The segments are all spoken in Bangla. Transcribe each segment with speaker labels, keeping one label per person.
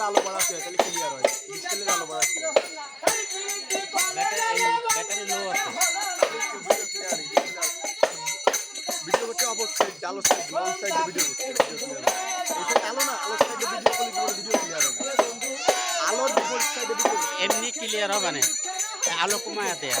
Speaker 1: ডিসপ্লের আলো বাড়াতে হয় তাহলে ক্লিয়ার হয়। ডিসপ্লের আলো বাড়াতে ব্যাটারি আছে। ভিডিও করতে অবশ্যই আলো সাইড লং সাইডে ভিডিও আলো না আলো সাইডে ভিডিও করলে তোমার ভিডিও ক্লিয়ার হবে। আলোর
Speaker 2: এমনি ক্লিয়ার হবে না। আলো কমায় দেয়া।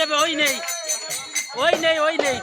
Speaker 2: হবে ওই নেই। ওই নেই ওই নেই।